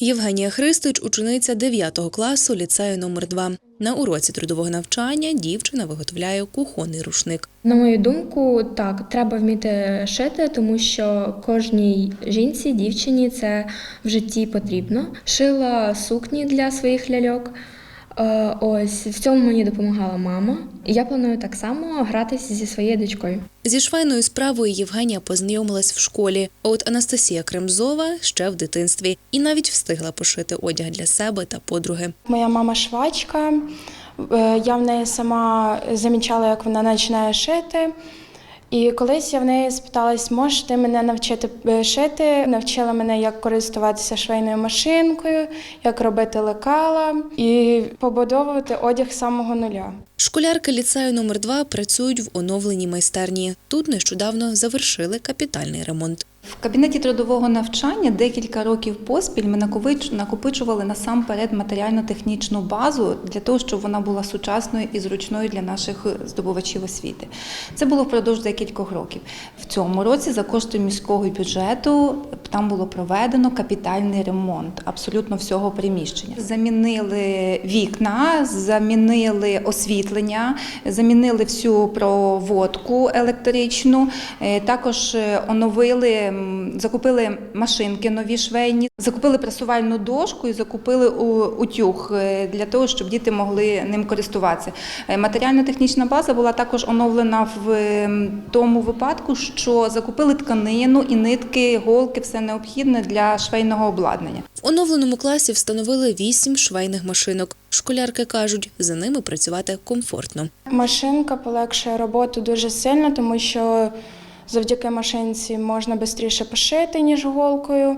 Євгенія Христич, учениця 9 класу ліцею номер 2 На уроці трудового навчання дівчина виготовляє кухонний рушник. На мою думку, так, треба вміти шити, тому що кожній жінці, дівчині це в житті потрібно. Шила сукні для своїх ляльок. Е, Ось в цьому мені допомагала мама. І я планую так само гратися зі своєю дочкою. Зі швейною справою Євгенія познайомилась в школі. А от Анастасія Кремзова ще в дитинстві і навіть встигла пошити одяг для себе та подруги. Моя мама швачка. Е, Я в неї сама замічала, як вона починає шити. І колись я в неї спиталась, можеш ти мене навчити шити? Навчила мене, як користуватися швейною машинкою, як робити лекала і побудовувати одяг самого нуля. Школярки ліцею номер 2 працюють в оновленій майстерні. Тут нещодавно завершили капітальний ремонт. В кабінеті трудового навчання декілька років поспіль ми накопичували насамперед матеріально-технічну базу для того, щоб вона була сучасною і зручною для наших здобувачів освіти. Це було впродовж декількох років. В цьому році за кошти міського бюджету там було проведено капітальний ремонт абсолютно всього приміщення. Замінили вікна, замінили освітлення, замінили всю проводку електричну. Е, Також е, оновили, закупили машинки нові швейні, закупили пресувальну дошку і закупили у- утюг е, для того, щоб діти могли ним користуватися. Е, Матеріально-технічна база була також оновлена в тому випадку, що закупили тканину і нитки, голки, все необхідне для швейного обладнання. В оновленому класі встановили вісім швейних машинок. Школярки кажуть, за ними працювати комфортно. Машинка полегшує роботу дуже сильно, тому що завдяки машинці можна швидше пошити, ніж голкою,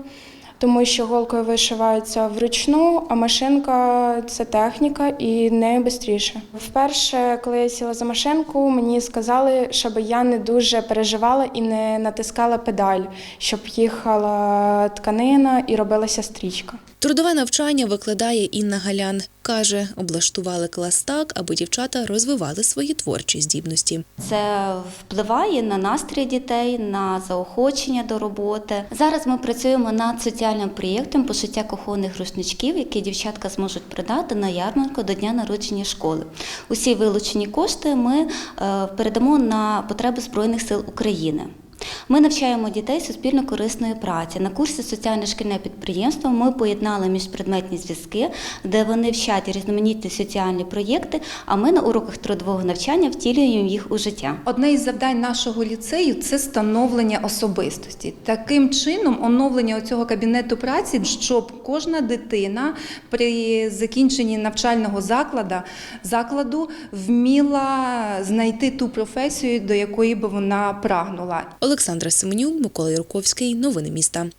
тому що голкою вишивається вручну, а машинка це техніка і нею швидше. Вперше, коли я сіла за машинку, мені сказали, щоб я не дуже переживала і не натискала педаль, щоб їхала тканина і робилася стрічка. Трудове навчання викладає Інна Галян. Каже, облаштували клас так, аби дівчата розвивали свої творчі здібності. Це впливає на настрій дітей, на заохочення до роботи. Зараз ми працюємо над соціальним проєктом пошиття кухонних рушничків, які дівчатка зможуть продати на ярмарку до дня народження школи. Усі вилучені кошти ми е, передамо на потреби Збройних сил України. Ми навчаємо дітей суспільно-корисної праці. На курсі соціальне шкільне підприємство ми поєднали міжпредметні зв'язки, де вони вчать різноманітні соціальні проєкти, а ми на уроках трудового навчання втілюємо їх у життя. Одне із завдань нашого ліцею це становлення особистості. Таким чином, оновлення цього кабінету праці, щоб кожна дитина при закінченні навчального закладу, закладу вміла знайти ту професію, до якої би вона прагнула. Олександра Семенюк, Микола Юрковський. Новини міста.